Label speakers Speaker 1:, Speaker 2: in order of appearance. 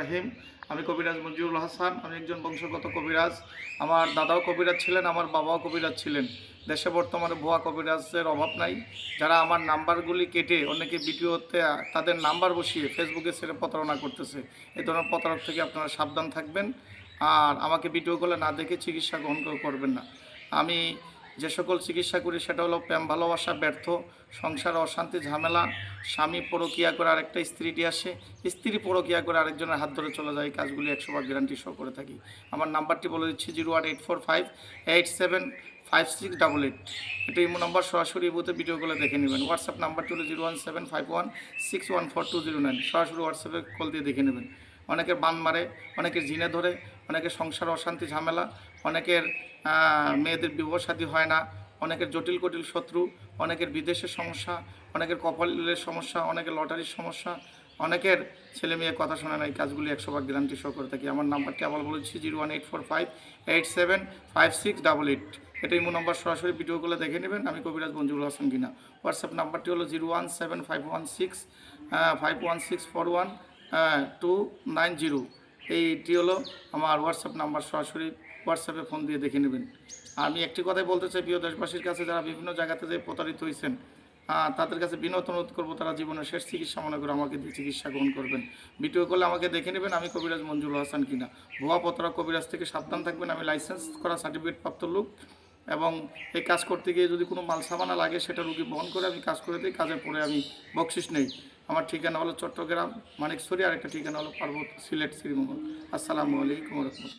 Speaker 1: রাহিম, আমি কবিরাজ মঞ্জুরুল হাসান, আমি একজন বংশগত কবিরাজ। আমার দাদাও কবিরাজ ছিলেন, আমার বাবাও কবিরাজ ছিলেন। দেশে বর্তমানে ভুয়া কবিরাজের অভাব নাই। যারা আমার নাম্বারগুলি কেটে অনেকে ভিডিওতে, তাদের নাম্বার বসিয়ে ফেসবুকে ছেড়ে প্রতারণা করতেছে। এই ধরনের প্রতারক থেকে আপনারা সাবধান থাকবেন। আর আমাকে ভিডিও কলে না দেখে চিকিৎসা গ্রহণ করবেন না। আমি যে সকল চিকিৎসা করি সেটা হলো প্রেম, ভালোবাসা, ব্যর্থ, সংসার, অশান্তি, ঝামেলা, স্বামী পরকিয়া করে আরেকটা স্ত্রীটি আসে, স্ত্রী পরকিয়া করে আরেকজনের হাত ধরে চলে যায় কাজগুলি একশো বার গ্যারান্টি শো করে থাকি। আমার নাম্বারটি বলে দিচ্ছি zero one eight four five eight seven five six double eight. এটা ইমো নাম্বার, সরাসরি বুথে ভিডিও করে দেখে নেবেন। হোয়াটসঅ্যাপ নাম্বারটি হলো zero one seven five one six one four two zero nine. সরাসরি হোয়াটসঅ্যাপে কল দিয়ে দেখে নেবেন। অনেকের বান মারে, অনেকের জিনে ধরে অনেকের সংসার অশান্তি, ঝামেলা, অনেকের মেয়েদের বিবাহ হয় না, অনেকের জটিল কটিল শত্রু, অনেকের বিদেশের সমস্যা, অনেকের কপালের সমস্যা, অনেকের লটারির সমস্যা, অনেকের ছেলে মেয়ে কথা শোনে না, এই কাজগুলি একশো বার গ্যারান্টি শো করে থাকি। আমার নাম্বারটি আবার বলেছি zero one eight four five eight seven five six double eight. এটা ইমো নাম্বার, সরাসরি ভিডিওগুলো দেখে নেবেন আমি কবিরাজ মঞ্জুরুল হাসান কিনা। হোয়াটসঅ্যাপ নাম্বারটি হলো zero one seven five one six five one six four one two nine zero. এইটি হলো আমার হোয়াটসঅ্যাপ নাম্বার সরাসরি হোয়াটসঅ্যাপে ফোন দিয়ে দেখে নেবেন। আমি একটি কথাই বলতে চাই, প্রিয় দেশবাসীর কাছে যারা বিভিন্ন জায়গাতে যে প্রতারিত হয়েছেন তাদের কাছে বিনত অনুরোধ করব, তারা জীবনের শেষ চিকিৎসা মনে করে আমাকে দিয়ে চিকিৎসা গ্রহণ করবেন। ভিডিও করলে আমাকে দেখে নেবেন আমি কবিরাজ মঞ্জুর হাসান কিনা। ভুয়া পতরা কবিরাজ থেকে সাবধান থাকবেন, আমি লাইসেন্স করা সার্টিফিকেট প্রাপ্ত লোক এবং এই কাজ করতে গিয়ে যদি কোনো মাল সামানা লাগে, সেটা রুগী বহন করে আমি কাজ করে দিই কাজের পরে আমি বকশিস নেই। আমার ঠিকানা হলো চট্টগ্রাম মানিকছড়ি আর একটা ঠিকানা হলো পার্বত সিলেট, শ্রীমঙ্গল। আসসালামু আলাইকুম রহমতুল্লাহ।